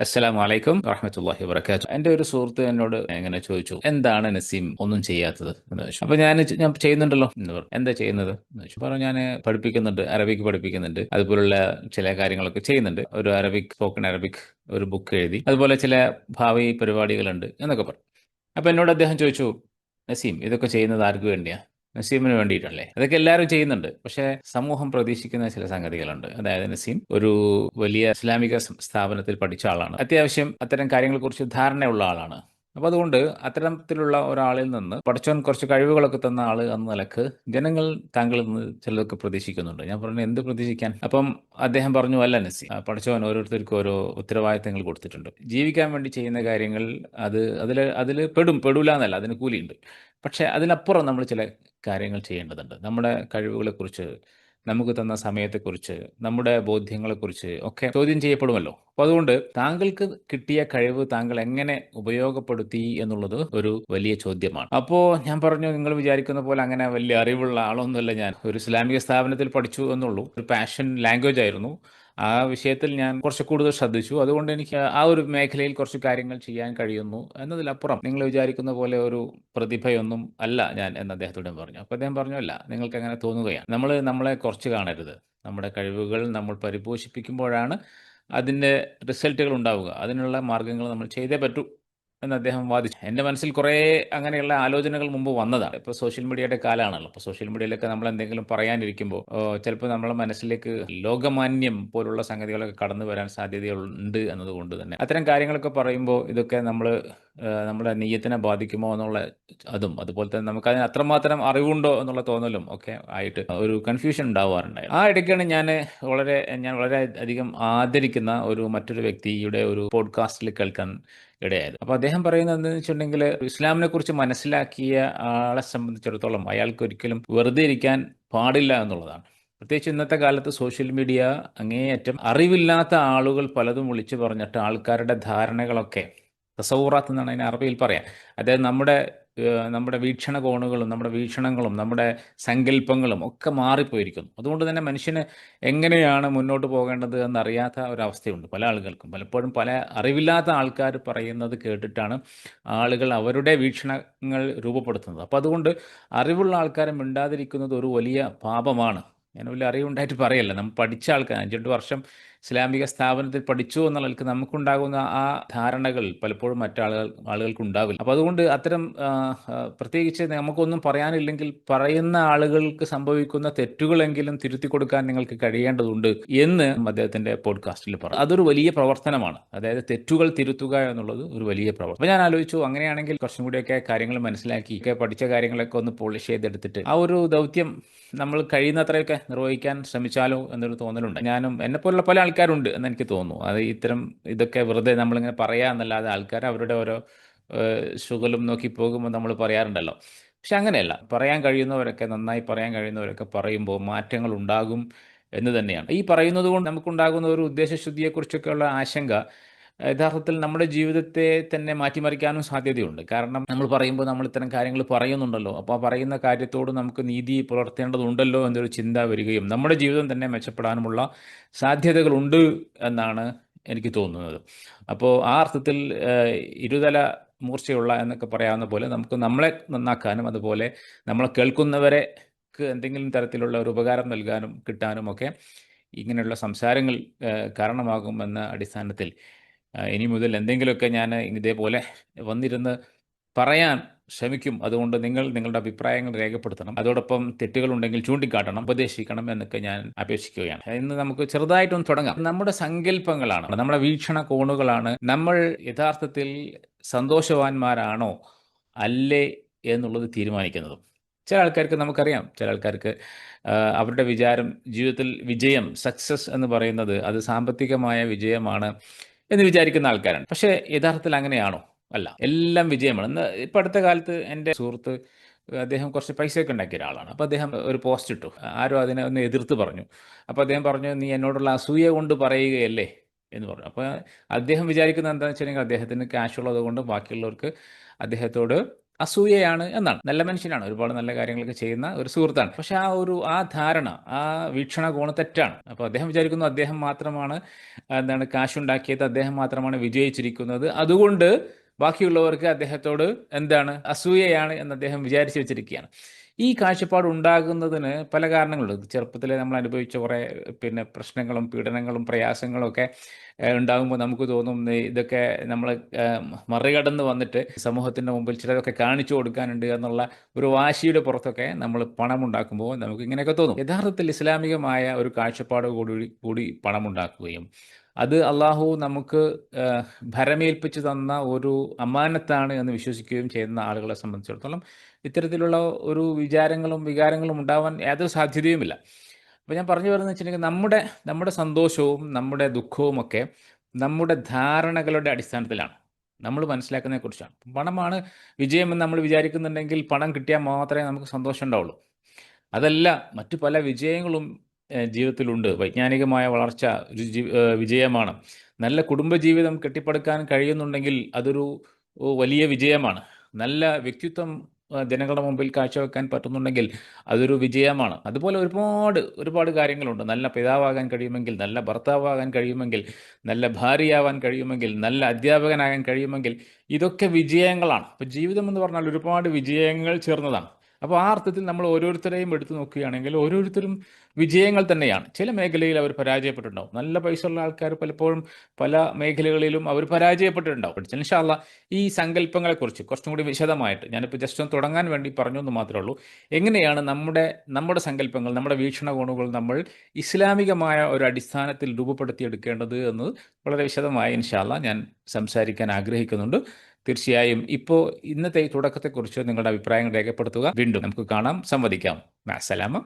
അസ്സലാമു അലൈക്കും വറഹമത്തല്ലാഹി വബർക്കാത്തു എന്റെ ഒരു സുഹൃത്ത് എന്നോട് എങ്ങനെ ചോദിച്ചു എന്താണ് നസീം ഒന്നും ചെയ്യാത്തത്? എന്ന് ചോദിച്ചു. അപ്പൊ ഞാൻ ഞാൻ ചെയ്യുന്നുണ്ടല്ലോ എന്ന് പറഞ്ഞു. എന്താ ചെയ്യുന്നത്? എന്ന് ചോദിച്ചു. പറഞ്ഞു ഞാൻ പഠിപ്പിക്കുന്നുണ്ട് അറബിക്ക് പഠിപ്പിക്കുന്നുണ്ട്. അതുപോലുള്ള ചില കാര്യങ്ങളൊക്കെ ചെയ്യുന്നുണ്ട്. ഒരു അറബിക് സ്പോക്കൺ അറബിക് ഒരു ബുക്ക് എഴുതി. അതുപോലെ ചില ഭാവി പരിപാടികളുണ്ട് എന്നൊക്കെ പറഞ്ഞു. അപ്പൊ എന്നോട് അദ്ദേഹം ചോദിച്ചു നസീം ഇതൊക്കെ ചെയ്യുന്നത് ആർക്ക് വേണ്ടിയാ? നസീമിന് വേണ്ടിയിട്ടല്ലേ? അതൊക്കെ എല്ലാവരും ചെയ്യുന്നുണ്ട്. പക്ഷേ സമൂഹം പ്രതീക്ഷിക്കുന്ന ചില സംഗതികളുണ്ട്. അതായത് നസീം ഒരു വലിയ ഇസ്ലാമിക സ്ഥാപനത്തിൽ പഠിച്ച ആളാണ്. അത്യാവശ്യം അത്തരം കാര്യങ്ങളെ കുറിച്ച് ധാരണയുള്ള ആളാണ്. അപ്പോൾ അതുകൊണ്ട് അത്തരത്തിലുള്ള ഒരാളിൽ നിന്ന് പഠിച്ചവൻ കുറച്ച് കഴിവുകളൊക്കെ തന്ന ആൾ എന്ന നിലയ്ക്ക് ജനങ്ങൾ താങ്കളിൽ നിന്ന് ചിലതൊക്കെ പ്രതീക്ഷിക്കുന്നുണ്ട്. ഞാൻ പറഞ്ഞു എന്ത് പ്രതീക്ഷിക്കാൻ? അപ്പം അദ്ദേഹം പറഞ്ഞു അല്ല നസി പഠിച്ചവൻ ഓരോരുത്തർക്കും ഓരോ ഉത്തരവാദിത്തങ്ങൾ കൊടുത്തിട്ടുണ്ട്. ജീവിക്കാൻ വേണ്ടി ചെയ്യുന്ന കാര്യങ്ങൾ അത് അതിൽ അതിൽ പെടും. പെടൂല എന്നല്ല അതിന് കൂലിയുണ്ട്. പക്ഷേ അതിനപ്പുറം നമ്മൾ ചില കാര്യങ്ങൾ ചെയ്യേണ്ടതുണ്ട്. നമ്മുടെ കഴിവുകളെക്കുറിച്ച് നമുക്ക് തന്ന സമയത്തെക്കുറിച്ച് നമ്മുടെ ബോധ്യങ്ങളെക്കുറിച്ച് ഒക്കെ ചോദ്യം ചെയ്യപ്പെടുമല്ലോ. അപ്പോൾ അതുകൊണ്ട് താങ്കൾക്ക് കിട്ടിയ കഴിവ് താങ്കൾ എങ്ങനെ ഉപയോഗപ്പെടുത്തി എന്നുള്ളത് ഒരു വലിയ ചോദ്യമാണ്. അപ്പോൾ ഞാൻ പറഞ്ഞു നിങ്ങൾ വിചാരിക്കുന്ന പോലെ അങ്ങനെ വലിയ അറിവുള്ള ആളൊന്നുമല്ല ഞാൻ. ഒരു ഇസ്ലാമിക സ്ഥാപനത്തിൽ പഠിച്ചു എന്നുള്ളൂ. ഒരു പാഷൻ ലാംഗ്വേജ് ആയിരുന്നു. ആ വിഷയത്തിൽ ഞാൻ കുറച്ച് കൂടുതൽ ശ്രദ്ധിച്ചു. അതുകൊണ്ട് എനിക്ക് ആ ഒരു മേഖലയിൽ കുറച്ച് കാര്യങ്ങൾ ചെയ്യാൻ കഴിയുന്നു എന്നതിലപ്പുറം നിങ്ങൾ വിചാരിക്കുന്ന പോലെ ഒരു പ്രതിഭയൊന്നും അല്ല ഞാൻ എന്ന് അദ്ദേഹത്തോട് പറഞ്ഞു. അപ്പോൾ അദ്ദേഹം പറഞ്ഞു അല്ല നിങ്ങൾക്ക് അങ്ങനെ തോന്നുകയാണ്. നമ്മൾ നമ്മളെ കുറച്ച് കാണരുത്. നമ്മുടെ കഴിവുകൾ നമ്മൾ പരിപോഷിപ്പിക്കുമ്പോഴാണ് അതിന്റെ റിസൾട്ടുകൾ ഉണ്ടാവുക. അതിനുള്ള മാർഗങ്ങൾ നമ്മൾ ചെയ്തേ പറ്റൂ. എന്ന് അദ്ദേഹം വാദിച്ചു. എന്റെ മനസ്സിൽ കുറേ അങ്ങനെയുള്ള ആലോചനകൾ മുമ്പ് വന്നതാണ്. ഇപ്പോൾ സോഷ്യൽ മീഡിയയുടെ കാലമാണല്ലോ. അപ്പോൾ സോഷ്യൽ മീഡിയയിലൊക്കെ നമ്മൾ എന്തെങ്കിലും പറയാനിരിക്കുമ്പോൾ ചിലപ്പോൾ നമ്മളെ മനസ്സിലേക്ക് ലോകമാന്യം പോലുള്ള സംഗതികളൊക്കെ കടന്നു വരാൻ സാധ്യതയുണ്ട് എന്നതുകൊണ്ട് തന്നെ. അത്തരം കാര്യങ്ങളൊക്കെ പറയുമ്പോൾ ഇതൊക്കെ നമ്മൾ നമ്മുടെ നെയ്യത്തിനെ ബാധിക്കുമോ എന്നുള്ള അതും അതുപോലെ തന്നെ നമുക്ക് അതിന് അത്രമാത്രം അറിവുണ്ടോ എന്നുള്ള തോന്നലും ഒക്കെ ആയിട്ട് ഒരു കൺഫ്യൂഷൻ ഉണ്ടാവാറുണ്ടായി ആ ഇടയ്ക്കാണ് ഞാൻ വളരെ ഞാൻ വളരെ അധികം ആദരിക്കുന്ന ഒരു മറ്റൊരു വ്യക്തിയുടെ ഒരു പോഡ്കാസ്റ്റിൽ കേൾക്കാൻ ഇടയായത് അപ്പോൾ അദ്ദേഹം പറയുന്നത് എന്താണെന്ന് വെച്ചിട്ടുണ്ടെങ്കിൽ ഇസ്ലാമിനെ കുറിച്ച് മനസ്സിലാക്കിയ ആളെ സംബന്ധിച്ചിടത്തോളം അയാൾക്ക് ഒരിക്കലും വെറുതെ ഇരിക്കാൻ പാടില്ല എന്നുള്ളതാണ്. പ്രത്യേകിച്ച് ഇന്നത്തെ കാലത്ത് സോഷ്യൽ മീഡിയ അങ്ങേയറ്റം അറിവില്ലാത്ത ആളുകൾ പലതും വിളിച്ചു പറഞ്ഞിട്ട് ആൾക്കാരുടെ ധാരണകളൊക്കെ തസൗറാത്ത് എന്നാണ് അതിനെ അറബിയിൽ പറയാം. അതായത് നമ്മുടെ നമ്മുടെ വീക്ഷണകോണുകളും നമ്മുടെ വീക്ഷണങ്ങളും നമ്മുടെ സങ്കല്പങ്ങളും ഒക്കെ മാറിപ്പോയിരിക്കുന്നു. അതുകൊണ്ട് തന്നെ മനുഷ്യന് എങ്ങനെയാണ് മുന്നോട്ട് പോകേണ്ടത് എന്നറിയാത്ത ഒരവസ്ഥയുണ്ട് പല ആളുകൾക്കും. പലപ്പോഴും പല അറിവില്ലാത്ത ആൾക്കാർ പറയുന്നത് കേട്ടിട്ടാണ് ആളുകൾ അവരുടെ വീക്ഷണങ്ങൾ രൂപപ്പെടുത്തുന്നത്. അപ്പോൾ അതുകൊണ്ട് അറിവുള്ള ആൾക്കാരും മിണ്ടാതിരിക്കുന്നത് ഒരു വലിയ പാപമാണ്. ഞാൻ വലിയ അറിവുണ്ടായിട്ട് പറയല്ല. നമ്മൾ പഠിച്ച ആൾക്കാർ അഞ്ചെട്ട് വർഷം ഇസ്ലാമിക സ്ഥാപനത്തിൽ പഠിച്ചു എന്നുള്ളതിൽ നമുക്കുണ്ടാകുന്ന ആ ധാരണകൾ പലപ്പോഴും മറ്റാളുകൾ ആളുകൾക്ക് ഉണ്ടാവില്ല അപ്പോൾ അതുകൊണ്ട് അത്തരം പ്രത്യേകിച്ച് നമുക്കൊന്നും പറയാനില്ലെങ്കിൽ പറയുന്ന ആളുകൾക്ക് സംഭവിക്കുന്ന തെറ്റുകളെങ്കിലും തിരുത്തി കൊടുക്കാൻ നിങ്ങൾക്ക് കഴിയേണ്ടതുണ്ട് എന്ന് അദ്ദേഹത്തിന്റെ പോഡ്കാസ്റ്റിൽ പറഞ്ഞു. അതൊരു വലിയ പ്രവർത്തനമാണ്. അതായത് തെറ്റുകൾ തിരുത്തുക എന്നുള്ളത് ഒരു വലിയ പ്രവർത്തനം. അപ്പോൾ ഞാൻ ആലോചിച്ചു അങ്ങനെയാണെങ്കിൽ കുറച്ചും കൂടിയൊക്കെ കാര്യങ്ങൾ മനസ്സിലാക്കി ഒക്കെ പഠിച്ച കാര്യങ്ങളൊക്കെ ഒന്ന് പോളിഷ് ചെയ്തെടുത്തിട്ട് ആ ഒരു ദൗത്യം നമ്മൾ കഴിയുന്നത്രയൊക്കെ നിർവഹിക്കാൻ ശ്രമിച്ചാലോ എന്നൊരു തോന്നലുണ്ട്. ഞാനും എന്നെ പോലുള്ള പല ആൾക്കാരുണ്ട് എന്ന് എനിക്ക് തോന്നുന്നു. അത് ഇത്തരം ഇതൊക്കെ വെറുതെ നമ്മളിങ്ങനെ പറയാ എന്നല്ലാതെ ആൾക്കാർ അവരുടെ ഓരോ ശുഗലും നോക്കി പോകുമ്പോൾ നമ്മൾ പറയാറുണ്ടല്ലോ. പക്ഷെ അങ്ങനെയല്ല. പറയാൻ കഴിയുന്നവരൊക്കെ നന്നായി പറയാൻ കഴിയുന്നവരൊക്കെ പറയുമ്പോൾ മാറ്റങ്ങൾ ഉണ്ടാകും എന്ന് തന്നെയാണ്. ഈ പറയുന്നത് കൊണ്ട് നമുക്കുണ്ടാകുന്ന ഒരു ഉദ്ദേശശുദ്ധിയെക്കുറിച്ചൊക്കെയുള്ള ആശങ്ക യഥാർത്ഥത്തിൽ നമ്മുടെ ജീവിതത്തെ തന്നെ മാറ്റിമറിക്കാനും സാധ്യതയുണ്ട്. കാരണം നമ്മൾ പറയുമ്പോൾ നമ്മൾ ഇത്തരം കാര്യങ്ങൾ പറയുന്നുണ്ടല്ലോ. അപ്പോൾ ആ പറയുന്ന കാര്യത്തോട് നമുക്ക് നീതി പുലർത്തേണ്ടതുണ്ടല്ലോ എന്നൊരു ചിന്ത വരികയും നമ്മുടെ ജീവിതം തന്നെ മെച്ചപ്പെടാനുമുള്ള സാധ്യതകളുണ്ട് എന്നാണ് എനിക്ക് തോന്നുന്നത്. അപ്പോൾ ആ അർത്ഥത്തിൽ ഇരുതല മൂർച്ചയുള്ള എന്നൊക്കെ പറയാവുന്ന പോലെ നമുക്ക് നമ്മളെ നന്നാക്കാനും അതുപോലെ നമ്മളെ കേൾക്കുന്നവരെ എന്തെങ്കിലും തരത്തിലുള്ള ഒരു ഉപകാരം നൽകാനും കിട്ടാനും ഒക്കെ ഇങ്ങനെയുള്ള സംസാരങ്ങൾ കാരണമാകുമെന്ന അടിസ്ഥാനത്തിൽ ഇനി മുതൽ എന്തെങ്കിലുമൊക്കെ ഞാൻ ഇതേപോലെ വന്നിരുന്ന് പറയാൻ ശ്രമിക്കും. അതുകൊണ്ട് നിങ്ങൾ നിങ്ങളുടെ അഭിപ്രായങ്ങൾ രേഖപ്പെടുത്തണം. അതോടൊപ്പം തെറ്റുകളുണ്ടെങ്കിൽ ചൂണ്ടിക്കാട്ടണം ഉപദേശിക്കണം എന്നൊക്കെ ഞാൻ അപേക്ഷിക്കുകയാണ്. ഇന്ന് നമുക്ക് ചെറുതായിട്ടൊന്ന് തുടങ്ങാം. നമ്മുടെ സങ്കല്പങ്ങളാണ് നമ്മുടെ വീക്ഷണ കോണുകളാണ് നമ്മൾ യഥാർത്ഥത്തിൽ സന്തോഷവാന്മാരാണോ അല്ലേ എന്നുള്ളത് തീരുമാനിക്കുന്നത്. ചില ആൾക്കാർക്ക് നമുക്കറിയാം ചില ആൾക്കാർക്ക് അവരുടെ വിചാരം ജീവിതത്തിൽ വിജയം സക്സസ് എന്ന് പറയുന്നത് അത് സാമ്പത്തികമായ വിജയമാണ്. എന്ന് വിചാരിക്കുന്ന ആൾക്കാരാണ്. പക്ഷേ യഥാർത്ഥത്തിൽ അങ്ങനെയാണോ? അല്ല. എല്ലാം വിജയമാണ്. ഇന്ന് ഇപ്പം അടുത്ത കാലത്ത് എന്റെ സുഹൃത്ത് അദ്ദേഹം കുറച്ച് പൈസയൊക്കെ ഉണ്ടാക്കിയ ഒരാളാണ്. അപ്പോൾ അദ്ദേഹം ഒരു പോസ്റ്റ് ഇട്ടു. ആരോ അതിനെ ഒന്ന് എതിർത്ത് പറഞ്ഞു. അപ്പോൾ അദ്ദേഹം പറഞ്ഞു നീ എന്നോടുള്ള അസൂയ കൊണ്ട് പറയുകയല്ലേ? എന്ന് പറഞ്ഞു. അപ്പോൾ അദ്ദേഹം വിചാരിക്കുന്നത് എന്താണെന്ന് വെച്ചിട്ടുണ്ടെങ്കിൽ അദ്ദേഹത്തിന് ക്യാഷ് ഉള്ളത് കൊണ്ട് ബാക്കിയുള്ളവർക്ക് അദ്ദേഹത്തോട് അസൂയയാണ് എന്നാണ്. നല്ല മനുഷ്യനാണ്. ഒരുപാട് നല്ല കാര്യങ്ങളൊക്കെ ചെയ്യുന്ന ഒരു സുഹൃത്താണ്. പക്ഷെ ആ ഒരു ആ ധാരണ ആ വീക്ഷണകോണ് തെറ്റാണ്. അപ്പോൾ അദ്ദേഹം വിചാരിക്കുന്നു അദ്ദേഹം മാത്രമാണ് എന്താണ് കാശുണ്ടാക്കിയത് അദ്ദേഹം മാത്രമാണ് വിജയിച്ചിരിക്കുന്നത്. അതുകൊണ്ട് ബാക്കിയുള്ളവർക്ക് അദ്ദേഹത്തോട് എന്താണ് അസൂയയാണ് എന്ന് അദ്ദേഹം വിചാരിച്ചു വെച്ചിരിക്കുകയാണ്. ഈ കാഴ്ചപ്പാട് ഉണ്ടാകുന്നതിന് പല കാരണങ്ങളുണ്ട്. ചെറുപ്പത്തിൽ നമ്മൾ അനുഭവിച്ച കുറേ പിന്നെ പ്രശ്നങ്ങളും പീഡനങ്ങളും പ്രയാസങ്ങളും ഒക്കെ ഉണ്ടാകുമ്പോൾ നമുക്ക് തോന്നും ഇതൊക്കെ നമ്മൾ മറികടന്ന് വന്നിട്ട് സമൂഹത്തിന്റെ മുമ്പിൽ ചിലതൊക്കെ കാണിച്ചു കൊടുക്കാനുണ്ട് എന്നുള്ള ഒരു വാശിയുടെ പുറത്തൊക്കെ നമ്മൾ പണം ഉണ്ടാക്കുമ്പോൾ നമുക്ക് ഇങ്ങനെയൊക്കെ തോന്നും. യഥാർത്ഥത്തിൽ ഇസ്ലാമികമായ ഒരു കാഴ്ചപ്പാട് കൂടി കൂടി പണം ഉണ്ടാക്കുകയും അത് അള്ളാഹു നമുക്ക് ഭരമേൽപ്പിച്ചു തന്ന ഒരു അമാനത്താണ് എന്ന് വിശ്വസിക്കുകയും ചെയ്യുന്ന ആളുകളെ സംബന്ധിച്ചിടത്തോളം ഇത്തരത്തിലുള്ള ഒരു വിചാരങ്ങളും വികാരങ്ങളും ഉണ്ടാവാൻ യാതൊരു സാധ്യതയുമില്ല. അപ്പോൾ ഞാൻ പറഞ്ഞു വരുന്നത് വെച്ചിട്ടുണ്ടെങ്കിൽ നമ്മുടെ നമ്മുടെ സന്തോഷവും നമ്മുടെ ദുഃഖവും ഒക്കെ നമ്മുടെ ധാരണകളുടെ അടിസ്ഥാനത്തിലാണ്. നമ്മൾ മനസ്സിലാക്കുന്നതിനെ കുറിച്ചാണ്. പണമാണ് വിജയമെന്ന് നമ്മൾ വിചാരിക്കുന്നുണ്ടെങ്കിൽ പണം കിട്ടിയാൽ മാത്രമേ നമുക്ക് സന്തോഷം ഉണ്ടാവുള്ളൂ. അതല്ല മറ്റു പല വിജയങ്ങളും ജീവിതത്തിലുണ്ട്. വൈജ്ഞാനികമായ വളർച്ച ഒരു വിജയമാണ്. നല്ല കുടുംബജീവിതം കെട്ടിപ്പടുക്കാൻ കഴിയുന്നുണ്ടെങ്കിൽ അതൊരു വലിയ വിജയമാണ്. നല്ല വ്യക്തിത്വം ജനങ്ങളുടെ മുമ്പിൽ കാഴ്ചവെക്കാൻ പറ്റുന്നുണ്ടെങ്കിൽ അതൊരു വിജയമാണ്. അതുപോലെ ഒരുപാട് ഒരുപാട് കാര്യങ്ങളുണ്ട്. നല്ല പിതാവാകാൻ കഴിയുമെങ്കിൽ നല്ല ഭർത്താവാകാൻ കഴിയുമെങ്കിൽ നല്ല ഭാര്യയാവാൻ കഴിയുമെങ്കിൽ നല്ല അധ്യാപകനാകാൻ കഴിയുമെങ്കിൽ ഇതൊക്കെ വിജയങ്ങളാണ്. അപ്പോൾ ജീവിതം എന്ന് പറഞ്ഞാൽ ഒരുപാട് വിജയങ്ങൾ ചേർന്നതാണ്. അപ്പോൾ ആ അർത്ഥത്തിൽ നമ്മൾ ഓരോരുത്തരെയും എടുത്തു നോക്കുകയാണെങ്കിൽ ഓരോരുത്തരും വിജയങ്ങൾ തന്നെയാണ്. ചില മേഖലയിൽ അവർ പരാജയപ്പെട്ടിട്ടുണ്ടാവും. നല്ല പൈസ ഉള്ള ആൾക്കാർ പലപ്പോഴും പല മേഖലകളിലും അവർ പരാജയപ്പെട്ടിട്ടുണ്ടാവും. ഇൻഷാല്ല ഈ സങ്കല്പങ്ങളെക്കുറിച്ച് കുറച്ചും കൂടി വിശദമായിട്ട് ഞാനിപ്പോൾ ജസ്റ്റ് ഒന്ന് തുടങ്ങാൻ വേണ്ടി പറഞ്ഞു എന്ന് മാത്രമേ ഉള്ളൂ. എങ്ങനെയാണ് നമ്മുടെ നമ്മുടെ സങ്കല്പങ്ങൾ നമ്മുടെ വീക്ഷണകോണുകൾ നമ്മൾ ഇസ്ലാമികമായ ഒരു അടിസ്ഥാനത്തിൽ രൂപപ്പെടുത്തിയെടുക്കേണ്ടത് എന്ന് വളരെ വിശദമായി ഇൻഷാല്ല ഞാൻ സംസാരിക്കാൻ ആഗ്രഹിക്കുന്നുണ്ട്. തീർച്ചയായും. ഇപ്പോൾ ഇന്നത്തെ തുടക്കത്തെക്കുറിച്ച് നിങ്ങളുടെ അഭിപ്രായങ്ങൾ രേഖപ്പെടുത്തുക. വീണ്ടും നമുക്ക് കാണാം. സംവദിക്കാം. മാസലാമ